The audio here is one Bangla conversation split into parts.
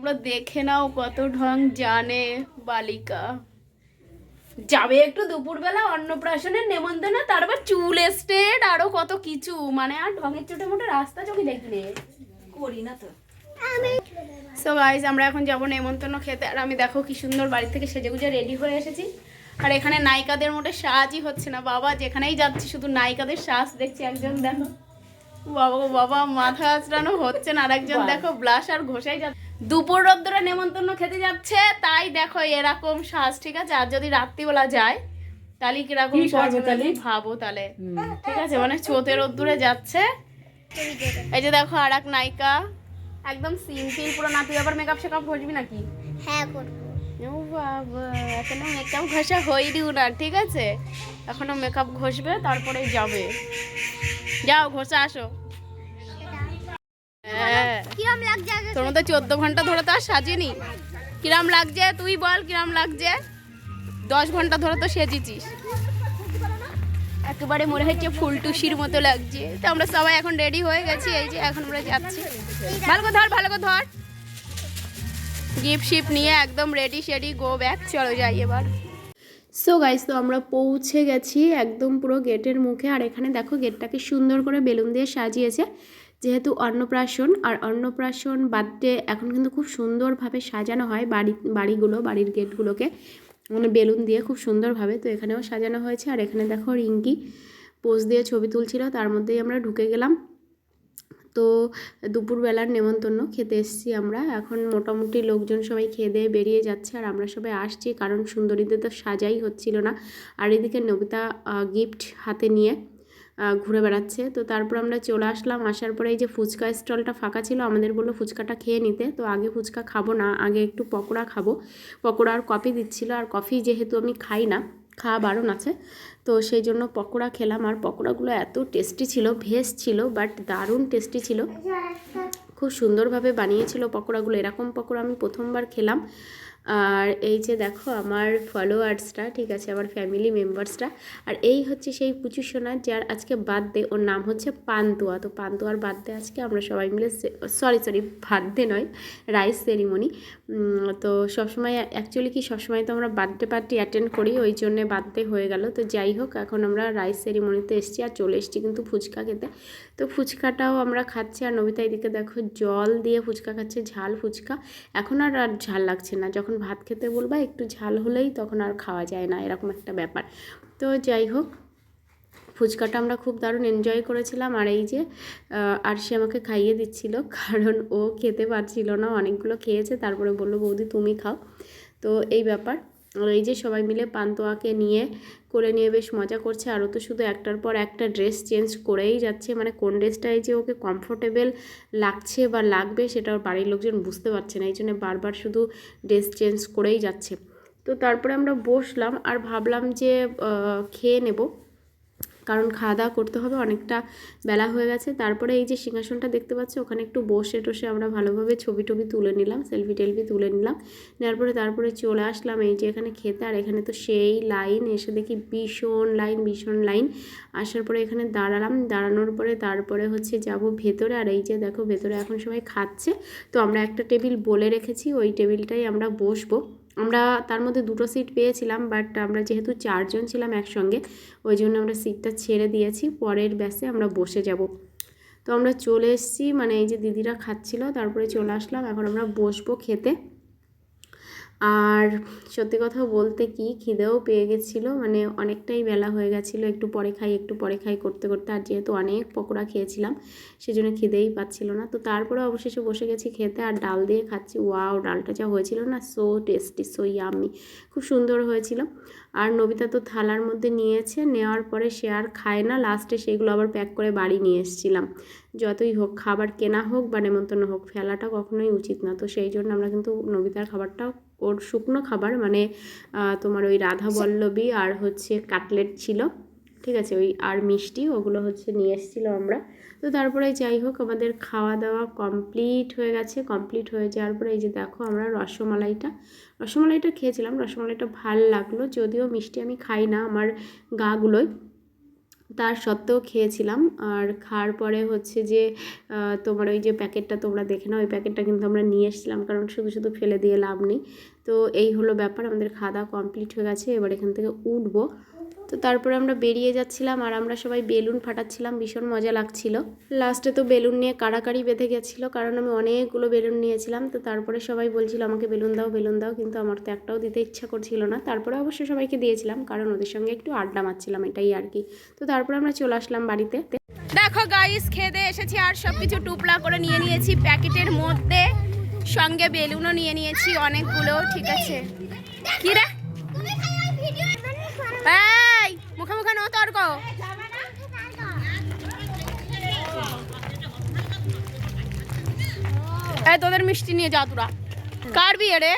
তোমরা দেখে নাও কত ঢং জানে বালিকা। যাবে একটু দুপুরবেলা অন্নপ্রাশনের নেমন্তন্ন তারপর চুল স্টেট আরও কত কিছু। মানে আর ঢঙের চোটে মোটে রাস্তা চোখে দেখলে করি না তো। সো গাইজ আমরা এখন যাব নেমন্তন্ন খেতে। আর আমি দেখো কি সুন্দর বাড়ি থেকে সেজে গুজে রেডি হয়ে এসেছি। আর এখানে নায়িকাদের মোটে সাজই হচ্ছে না বাবা। যেখানেই যাচ্ছি শুধু নায়িকাদের সাজ দেখছি একজন দেখো। বাবা বাবা মাথা আঁচড়ানো হচ্ছে না। আর একজন দেখো ব্লাশ আর ঘষাই যাচ্ছে। দুপুর রোদ্দুরে নেমন্তন্ন খেতে যাচ্ছে তাই দেখো এরকম সাজ ঠিক আছে? আর যদি রাত্রিবেলা যায় তাহলে কীরকম করব তাহলে? ভাবো তাহলে। ঠিক আছে? মানে চোতে রোদ্দুরে যাচ্ছে। এই যে দেখো আর এক নায়িকা। একদম সিম্পল পুরো না তুই আবার মেকআপ শেকআপ ঘষবি নাকি? হ্যাঁ করব। ও বাবা এখনও মেকআপ ঘষা হয়নিও না ঠিক আছে? এখনও মেকআপ ঘষবে তারপরে যাবে। যাও ঘষে আসো। তোর মতো চোদ্দ ঘণ্টা ধরে তো আর সাজিনি। কিরাম লাগছে? তুই বল কিরাম লাগছে? দশ ঘণ্টা ধরে তো সেজেছিস। একেবারে মনে হচ্ছে ফুলটুসির মতো লাগছে। তো আমরা সবাই এখন রেডি হয়ে গেছি এই যে এখন আমরা যাচ্ছি। ভালো করে ধর ভালো করে ধর। গিফট শিপ নিয়ে একদম রেডি শেডি গো ব্যাক চলো যাই এবার। সো গাইস তো আমরা পৌঁছে গেছি একদম পুরো গেটের মুখে। আর এখানে দেখো গেটটাকে সুন্দর করে বেলুন দিয়ে সাজিয়েছে। যেহেতু অন্নপ্রাশন, আর অন্নপ্রাশন বার্থডে এখন কিন্তু খুব সুন্দরভাবে সাজানো হয় বাড়ি, বাড়িগুলো, বাড়ির গেটগুলোকে। মানে বেলুন দিয়ে খুব সুন্দরভাবে তো এখানেও সাজানো হয়েছে। আর এখানে দেখো রিঙ্কি পোজ দিয়ে ছবি তুলছিল, তার মধ্যেই আমরা ঢুকে গেলাম। তো দুপুরবেলার নেমন্তন্ন, খেতে এসেছি আমরা। এখন মোটামুটি লোকজন সবাই খেয়ে দিয়ে বেরিয়ে যাচ্ছে, আর আমরা সবাই আসছি, কারণ সুন্দরীদের তো সাজাই হচ্ছিল না। আর এদিকে নবিতা গিফট হাতে নিয়ে ঘুরে বেড়াচ্ছে। তো তারপর আমরা চলে আসলাম। আসার পরে এই যে ফুচকা স্টলটা ফাঁকা ছিল, আমাদের বলল ফুচকাটা খেয়ে নিতে। তো আগে ফুচকা খাব না, আগে একটু পকোড়া খাব। পকোড়া আর কফি দিচ্ছিল। আর কফি যেহেতু আমি খাই না খাওয়া বারণ আছে। তো সেই জন্য পকোড়া খেলাম। আর পকোড়াগুলো এত টেস্টি ছিল, ভেজ ছিল, বাট দারুণ টেস্টি ছিল। খুব সুন্দরভাবে বানিয়েছিল পকোড়াগুলো। এরকম পকোড়া আমি প্রথমবার খেলাম। আর এই যে দেখো আমার ফলোয়ার্সরা ঠিক আছে, আমার ফ্যামিলি মেম্বার্সরা আর এই হচ্ছে সেই পুচু সোনা, যার আজকে বার্থডে ওর নাম হচ্ছে পান্তুয়া। তো পান্তুয়ার বার্থডে আজকে আমরা সবাই মিলে সরি সরি বার্থডে নয় রাইস সেরিমনি তো সবসময় অ্যাকচুয়ালি কি সবসময় তো আমরা বার্থডে পার্টি অ্যাটেন্ড করি, ওই জন্যে বার্থডে হয়ে গেল। তো যাই হোক, এখন আমরা রাইস সেরিমনিতে এসেছি, আর চলে এসেছি কিন্তু ফুচকা খেতে। তো ফুচকাটাও আমরা খাচ্ছি, আর নবিতা এদিকে দেখো জল দিয়ে ফুচকা খাচ্ছে, ঝাল ফুচকা। এখন আর আর ঝাল লাগছে না। যখন ভাত খেতে বলবা, একটু ঝাল হলেই তখন আর খাওয়া যায় না, এরকম একটা ব্যাপার। তো যাই হোক, ফুচকাটা আমরা খুব দারুণ এনজয় করেছিলাম, আর এই যে আর সে আমাকে খাইয়ে দিচ্ছিল, কারণ ও খেতে পারছিল না, অনেকগুলো খেয়েছে, তারপরে বলল, বৌদি তুমি খাও। তো এই ব্যাপার। আর এই যে সবাই মিলে পান্তোয়াকে নিয়ে করে নিয়ে বেশ মজা করছে। আরও তো শুধু একটার পর একটা ড্রেস চেঞ্জ করেই যাচ্ছে। মানে কোন ড্রেসটাই যে ওকে কমফোর্টেবল লাগছে বা লাগবে সেটা ওর বাড়ির লোকজন বুঝতে পারছে না। এই জন্য বারবার শুধু ড্রেস চেঞ্জ করেই যাচ্ছে। তো তারপরে আমরা বসলাম আর ভাবলাম যে খেয়ে নেব। কারণ খাওয়া দাওয়া করতে হবে, অনেকটা বেলা হয়ে গেছে। তারপরে এই যে সিংহাসনটা দেখতে পাচ্ছি, ওখানে একটু বসে টসে আমরা ভালোভাবে ছবি টবি তুলে নিলাম সেলফি টেলফি তুলে নিলাম। নেওয়ার পরে তারপরে চলে আসলাম এই যে এখানে খেতে, আর এখানে তো সেই লাইন, এসে দেখি ভীষণ লাইন ভীষণ লাইন। আসার পরে এখানে দাঁড়ালাম, দাঁড়ানোর পরে তারপরে হচ্ছে যাব ভেতরে, আর এই যে দেখো ভেতরে এখন সবাই খাচ্ছে। তো আমরা একটা টেবিল বলে রেখেছি, ওই টেবিলটাই আমরা বসবো। আমরা তার মধ্যে দুটো সিট পেয়েছিলাম বাট আমরা যেহেতু চারজন ছিলাম একসঙ্গে, ওই জন্য আমরা সিটটা ছেড়ে দিয়েছি। পরের ব্যাসে আমরা বসে যাব। তো আমরা চলে এসেছি মানে এই যে দিদিরা খাচ্ছিল, তারপরে চলে আসলাম। এখন আমরা বসবো খেতে। আর সত্যি কথা বলতে কি, খিদেও পেয়ে গেছিল মানে অনেকটাই বেলা হয়ে গেছিল, একটু পরে খাই, একটু পরে খাই করতে করতে, আর যেহেতু অনেক পকোড়া খেয়েছিলাম, সেজন্য খিদেই পাচ্ছিল না। তো তারপরে অবশেষে বসে গেছি খেতে, আর ডাল দিয়ে খাচ্ছি। ওয়াও, ডালটা যা হয়েছিল না, সো টেস্টি, সো ইয়ামি। খুব সুন্দর হয়েছিল। আর নবিতা তো থালার মধ্যে নিয়েছে, নেওয়ার পরে সে আর খায় না। লাস্টে সেগুলো আবার প্যাক করে বাড়ি নিয়ে এসেছিলাম। যতই হোক, খাবার কেনা হোক বা নেমন্তন্ন হোক, ফেলাটা কখনোই উচিত না। তো সেই জন্য আমরা কিন্তু নবিতার খাবারটা ওর শুকনো খাবার মানে তোমার ওই রাধা বল্লবী আর হচ্ছে কাটলেট ছিল ঠিক আছে? ওই আর মিষ্টি ওগুলো হচ্ছে নিয়ে এসেছিল আমরা। তো তারপরে যাই হোক আমাদের খাওয়া দাওয়া কমপ্লিট হয়ে গেছে। কমপ্লিট হয়ে যাওয়ার পরে এই যে দেখো আমরা রসমালাইটা রসমালাইটা খেয়েছিলাম। রসমালাইটা ভালো লাগল যদিও মিষ্টি আমি খাই না আমার গাগুলোয় তার সত্ত্বেও খেয়েছিলাম। আর খাওয়ার পরে হচ্ছে যে তোমার ওই যে প্যাকেটটা তোমরা দেখে নাও, ওই প্যাকেটটা কিন্তু আমরা নিয়ে এসেছিলাম, কারণ শুধু শুধু ফেলে দিয়ে লাভ নেই। তো এই হলো ব্যাপার, আমাদের খাওয়া দাওয়া কমপ্লিট হয়ে গেছে, এবার এখান থেকে উঠবো। তো তারপরে আমরা বেরিয়ে যাচ্ছিলাম আর আমরা সবাই বেলুন ফাটাচ্ছিলাম ভীষণ মজা লাগছিল। লাস্টে তো বেলুন নিয়ে কাড়াকাড়ি বেঁধে গেছিল কারণ আমি অনেকগুলো বেলুন নিয়েছিলাম। তো তারপরে সবাই বলছিল আমাকে বেলুন দাও বেলুন দাও। কিন্তু আমার তো একটাও দিতে ইচ্ছা করছিল না। তারপরে অবশ্য সবাইকে দিয়েছিলাম কারণ ওদের সঙ্গে একটু আড্ডা মারছিলাম এটাই আর কি। তো তারপরে আমরা চলে আসলাম বাড়িতে। দেখো গাইস খেতে এসেছি আর সব কিছু টুপলা করে নিয়ে নিয়েছি। প্যাকেটের মধ্যে সঙ্গে বেলুনও নিয়ে নিয়েছি অনেকগুলো ঠিক আছে। কি রে? মুখে মুখে নো তর্ক তোদের মিষ্টি নিয়ে যা তোরা। কার বিয়ে রে?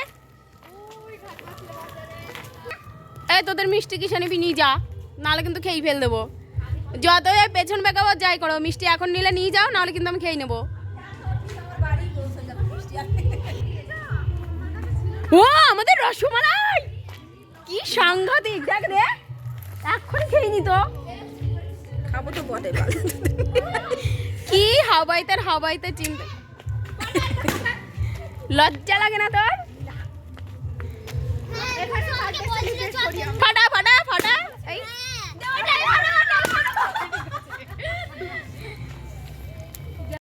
তোদের মিষ্টি কিসে নিবি, নিয়ে যা। নাহলে কিন্তু খেয়ে ফেল দেবো। যত পেছন বেকাবার যাই করো, মিষ্টি এখন নিলে নিয়ে যাও নাহলে কিন্তু আমি খেয়ে নেব। ও, আমাদের রসমালাই! কি সাংঘাতিক, দেখ রে। এক্ষুনি খেয়ে নি তো। খাব তো বটে কি হাওয়াই তার হাওয়াই তার চিন্তা লজ্জা লাগে না তোর? ফাটা